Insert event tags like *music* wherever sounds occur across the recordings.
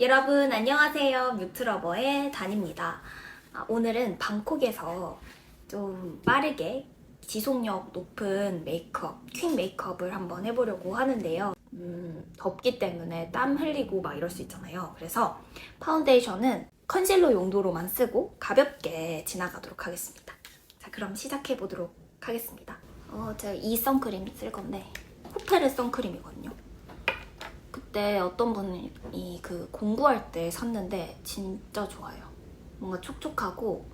여러분 안녕하세요. 뮤트러버의 단입니다. 아, 오늘은 방콕에서 좀 빠르게 지속력 높은 메이크업, 퀸 메이크업을 한번 해보려고 하는데요. 음, 덥기 때문에 땀 흘리고 막 이럴 수 있잖아요. 그래서 파운데이션은 컨실러 용도로만 쓰고 가볍게 지나가도록 하겠습니다. 자, 그럼 시작해 보도록 하겠습니다. 어, 제가 이 선크림 쓸 건데 호텔의 선크림이거든요. 그때 어떤 분이 그 공부할 때 샀는데 진짜 좋아요. 뭔가 촉촉하고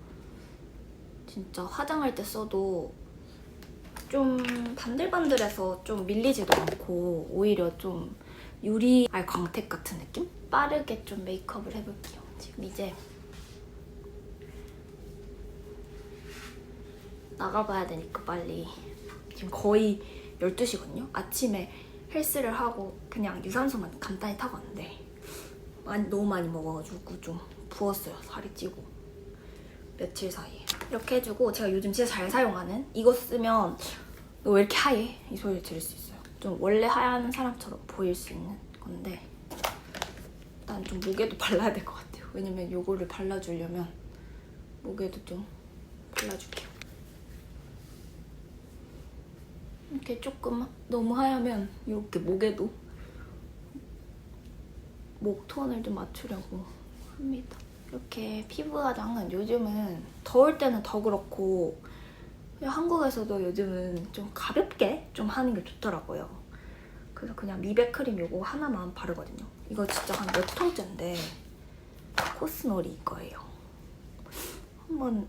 진짜 화장할 때 써도 좀 반들반들해서 좀 밀리지도 않고 오히려 좀 유리 알 광택 같은 느낌? 빠르게 좀 메이크업을 해볼게요. 지금 이제 나가봐야 되니까 빨리 지금 거의 12시거든요. 아침에 헬스를 하고 그냥 유산소만 간단히 타고 왔는데 많이, 너무 많이 먹어가지고 좀 부었어요. 살이 찌고 며칠 사이에 이렇게 해주고 제가 요즘 진짜 잘 사용하는 이거 쓰면 너 왜 이렇게 하얘? 이 소리를 들을 수 있어요. 좀 원래 하얀 사람처럼 보일 수 있는 건데 일단 좀 목에도 *laughs* 발라야 될 것 같아요. 왜냐면 이거를 발라주려면 목에도 좀 발라줄게요. 이렇게 조금 너무 하얗면 이렇게 목에도 목 톤을 좀 맞추려고 합니다. 이렇게 피부 화장은 요즘은 더울 때는 더 그렇고 한국에서도 요즘은 좀 가볍게 좀 하는 게 좋더라고요. 그래서 그냥 미백 크림 이거 하나만 바르거든요. 이거 진짜 한 몇 통째인데 코스놀이 이거예요. 한번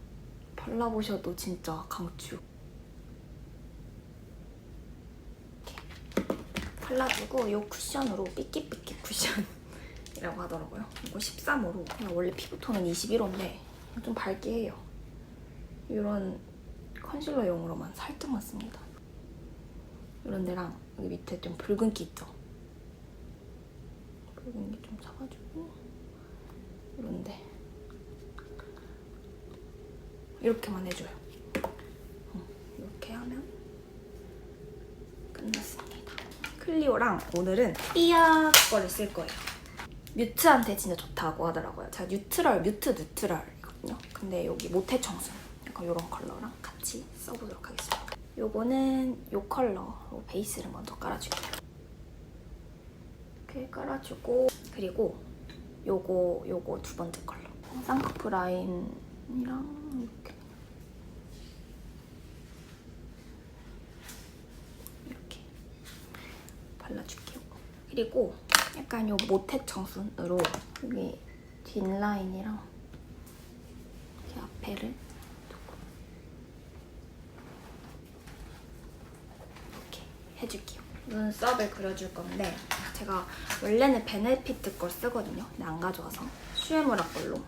발라보셔도 진짜 강추. 발라주고 이 쿠션으로 삐끼삐끼 쿠션이라고 하더라고요. 이거 13호로 그냥 원래 피부톤은 21호인데 좀 밝게 해요. 이런 컨실러용으로만 살짝만 씁니다. 이런 데랑 여기 밑에 좀 붉은기 있죠? 붉은기 좀 사가지고 이런데 이렇게만 해줘요. 어, 이렇게 하면 끝났습니다. 클리오랑 오늘은 삐약 거를 쓸 거예요. 뮤트한테 진짜 좋다고 하더라고요. 제가 뉴트럴, 뮤트 뉴트럴이거든요. 근데 여기 모태 청순 약간 이런 컬러랑 같이 써보도록 하겠습니다. 요거는 요 컬러 베이스를 먼저 깔아줄게요. 이렇게 깔아주고 그리고 요거 요거 두 번째 컬러 쌍꺼풀 라인이랑 이렇게 발라줄게요. 그리고 약간 요 모태 청순으로 여기 뒷라인이랑 이렇게 앞에를 조금 이렇게 해줄게요. 눈썹을 그려줄 건데 제가 원래는 베네피트 걸 쓰거든요. 근데 안 가져와서 슈에무라 걸로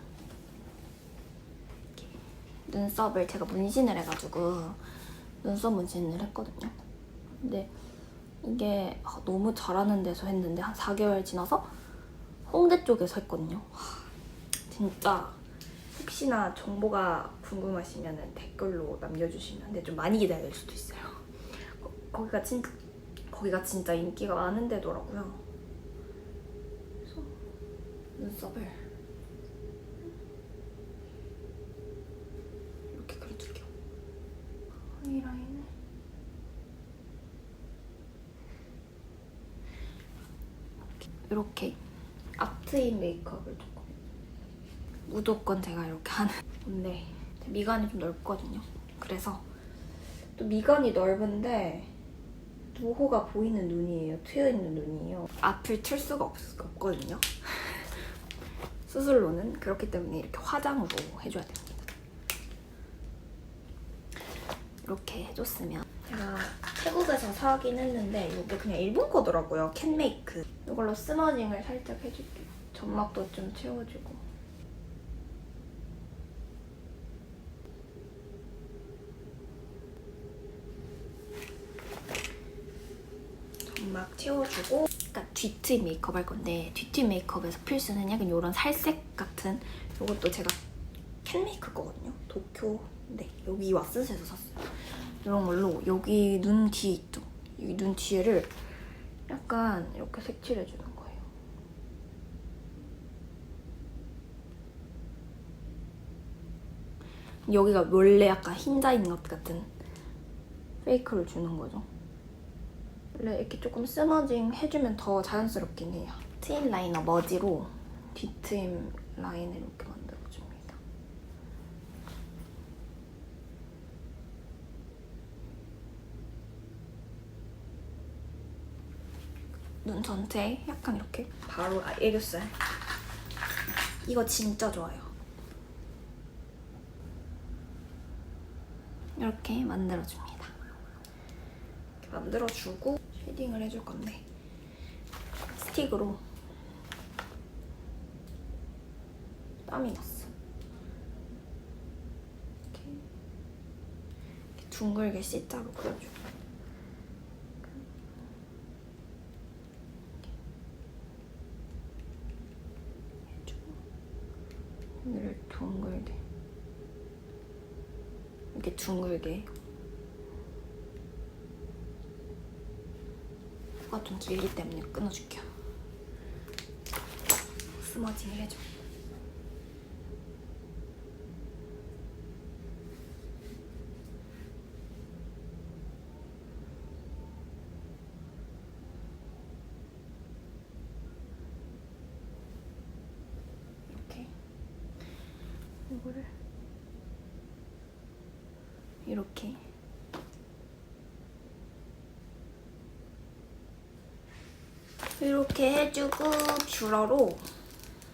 이렇게 눈썹을 제가 문신을 해가지고 눈썹 문신을 했거든요. 근데 이게 아, 너무 잘하는 데서 했는데 한 4개월 지나서 홍대 쪽에서 했거든요. 하, 진짜 혹시나 정보가 궁금하시면 댓글로 남겨주시면 근데 좀 많이 기다릴 수도 있어요. 거, 거기가 진 거기가 진짜 인기가 많은 데더라고요. 눈썹을 이렇게 그려줄게요. 하이라인을 이렇게 아트인 메이크업을 조금 무조건 제가 이렇게 하는 건데 미간이 좀 넓거든요. 그래서 또 미간이 넓은데 노호가 보이는 눈이에요. 트여 있는 눈이에요. 앞을 틀 수가 없, 없거든요. *laughs* 수술로는 그렇기 때문에 이렇게 화장으로 해줘야 됩니다. 이렇게 해줬으면 제가 태국에서 사긴 했는데 이게 그냥 일본 거더라고요. 캔메이크. 이걸로 스머징을 살짝 해줄게요. 점막도 좀 채워주고. 점막 채워주고 약간 뒤트 메이크업 할 건데 뒤트 메이크업에서 필수는 약간 이런 살색 같은 이것도 제가 캔메이크 거거든요. 도쿄 네 여기 왓슨에서 샀어요. 이런 걸로 여기 눈뒤 있죠? 여기 눈 뒤에를 약간 이렇게 색칠해주는 거예요. 여기가 원래 약간 흰자인 것 같은 페이크를 주는 거죠. 원래 이렇게 조금 스머징 해주면 더 자연스럽긴 해요. 트임 라이너 머지로 뒤트임 라인을 이렇게 눈 전체에 약간 이렇게 바로 아, 애교살. 이거 진짜 좋아요. 이렇게 만들어줍니다. 이렇게 만들어주고 쉐딩을 해줄 건데 스틱으로 땀이 났어. 이렇게, 이렇게 둥글게 C자로 그려주고 여기를 둥글게 이렇게 둥글게 코가 좀 길기 때문에 끊어줄게요. 스머징을. 이렇게 이거를 이렇게 이렇게 해주고 뷰러로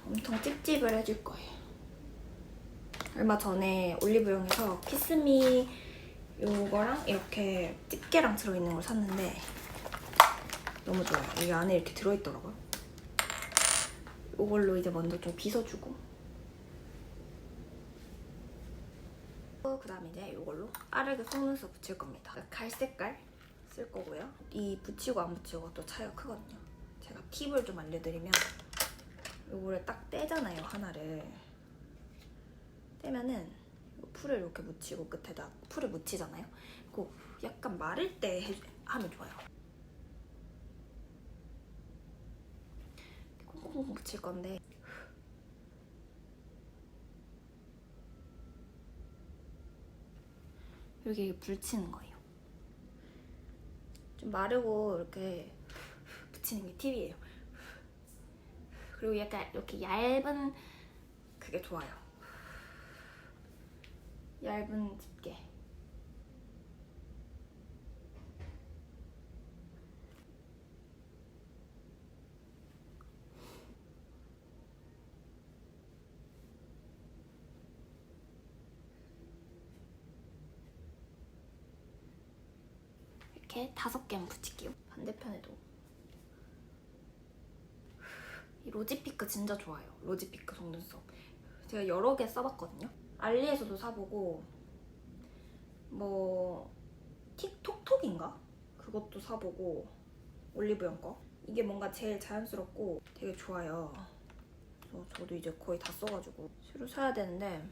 엄청 찝찝을 해줄 거예요. 얼마 전에 올리브영에서 키스미 요거랑 이렇게 집게랑 들어있는 걸 샀는데 너무 좋아요. 이 안에 이렇게 들어있더라고요. 이걸로 이제 먼저 좀 빗어주고 그 다음에 이제 이걸로 빠르게 속눈썹 붙일 겁니다. 갈 색깔 쓸 거고요. 이 붙이고 안 붙이고 또 차이가 크거든요. 제가 팁을 좀 알려드리면 이거를 딱 떼잖아요 하나를 떼면은 요 풀을 이렇게 묻히고 끝에다 풀을 묻히잖아요. 그 약간 마를 때 해, 하면 좋아요. 콩콩콩 붙일 건데 여기 불치는 거예요. 좀 마르고 이렇게 붙이는 게 팁이에요. 그리고 약간 이렇게 얇은 그게 좋아요. 얇은 집게. 이렇게 다섯 개만 붙일게요. 반대편에도. 이 로지피크 진짜 좋아요. 로지피크 속눈썹. 제가 여러 개 써봤거든요. 알리에서도 사보고 뭐 틱톡톡인가? 그것도 사보고 올리브영 거. 이게 뭔가 제일 자연스럽고 되게 좋아요. 그래서 저도 이제 거의 다 써가지고 새로 사야 되는데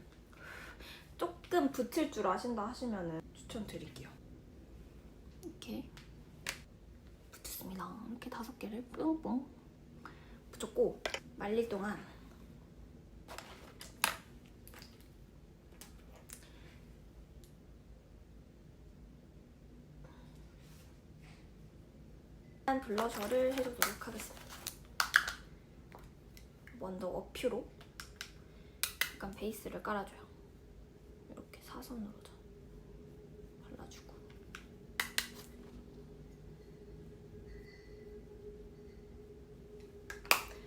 조금 붙을 줄 아신다 하시면은 추천드릴게요. 이렇게 붙였습니다. 이렇게 다섯 개를 뿡뿡 붙였고 말릴 동안 일단 블러셔를 해주도록 하겠습니다. 먼저 어퓨로 약간 베이스를 깔아줘요. 이렇게 사선으로 좀 발라주고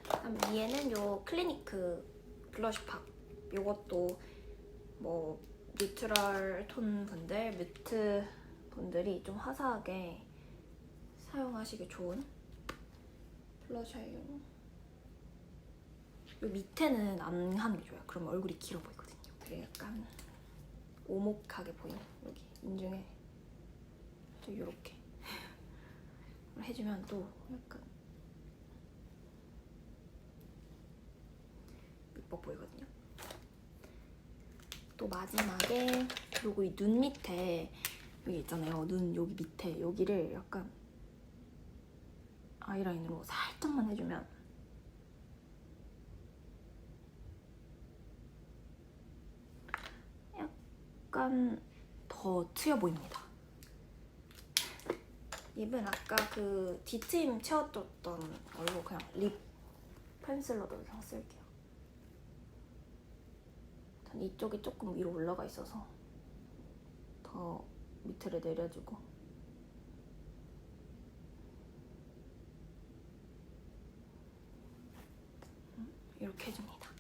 그다음 위에는 요 클리니크 블러쉬 팝 요것도 뭐 뉴트럴 톤 분들, 뮤트 분들이 좀 화사하게 사용하시기 좋은 블러셔예요. 요 밑에는 안 하는 게 좋아요. 그러면 얼굴이 길어 보이거든요. 되게 약간 오목하게 보이는 여기 인중에 또 이렇게 *laughs* 해주면 또 약간 이뻐 보이거든요. 또 마지막에 요거 이 눈 밑에 여기 있잖아요. 눈 여기 밑에 여기를 약간 아이라인으로 살짝만 해주면 약간 더 트여 보입니다. 립은 아까 그 뒤트임 채워줬던 걸로 그냥 립 펜슬러도 그냥 쓸게요. 전 이쪽이 조금 위로 올라가 있어서 더 밑으로 내려주고. 음, 이렇게 해줍니다.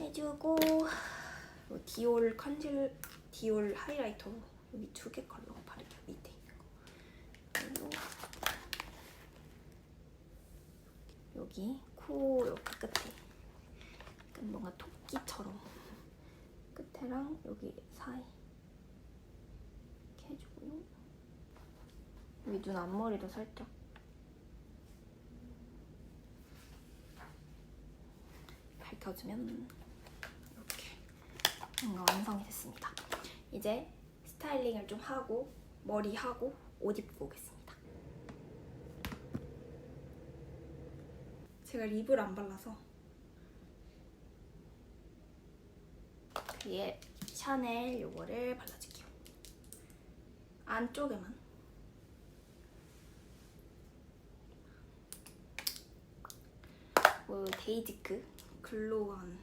해주고 요 디올 컨실 디올 하이라이터 여기 두 개 컬러 바를게요 밑에 있는 거. 그리고 여기 코 여기 끝에 뭔가 토끼처럼 끝에랑 여기 사이 이렇게 해주고요 여기 눈 앞머리도 살짝 밝혀주면 이렇게 뭔가 완성이 됐습니다. 이제 스타일링을 좀 하고 머리 하고 옷 입고 오겠습니다. 제가 립을 안 발라서 위에 샤넬 요거를 발라줄게요. 안쪽에만 그 데이지크 글로우한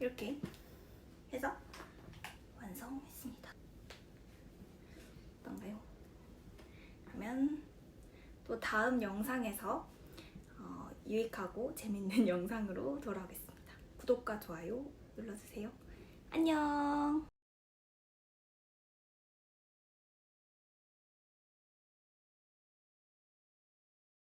이렇게 해서 완성했습니다. 어떤가요? 그러면 또 다음 영상에서 어, 유익하고 *laughs* 재밌는 영상으로 돌아오겠습니다. 구독과 좋아요 눌러주세요. 안녕!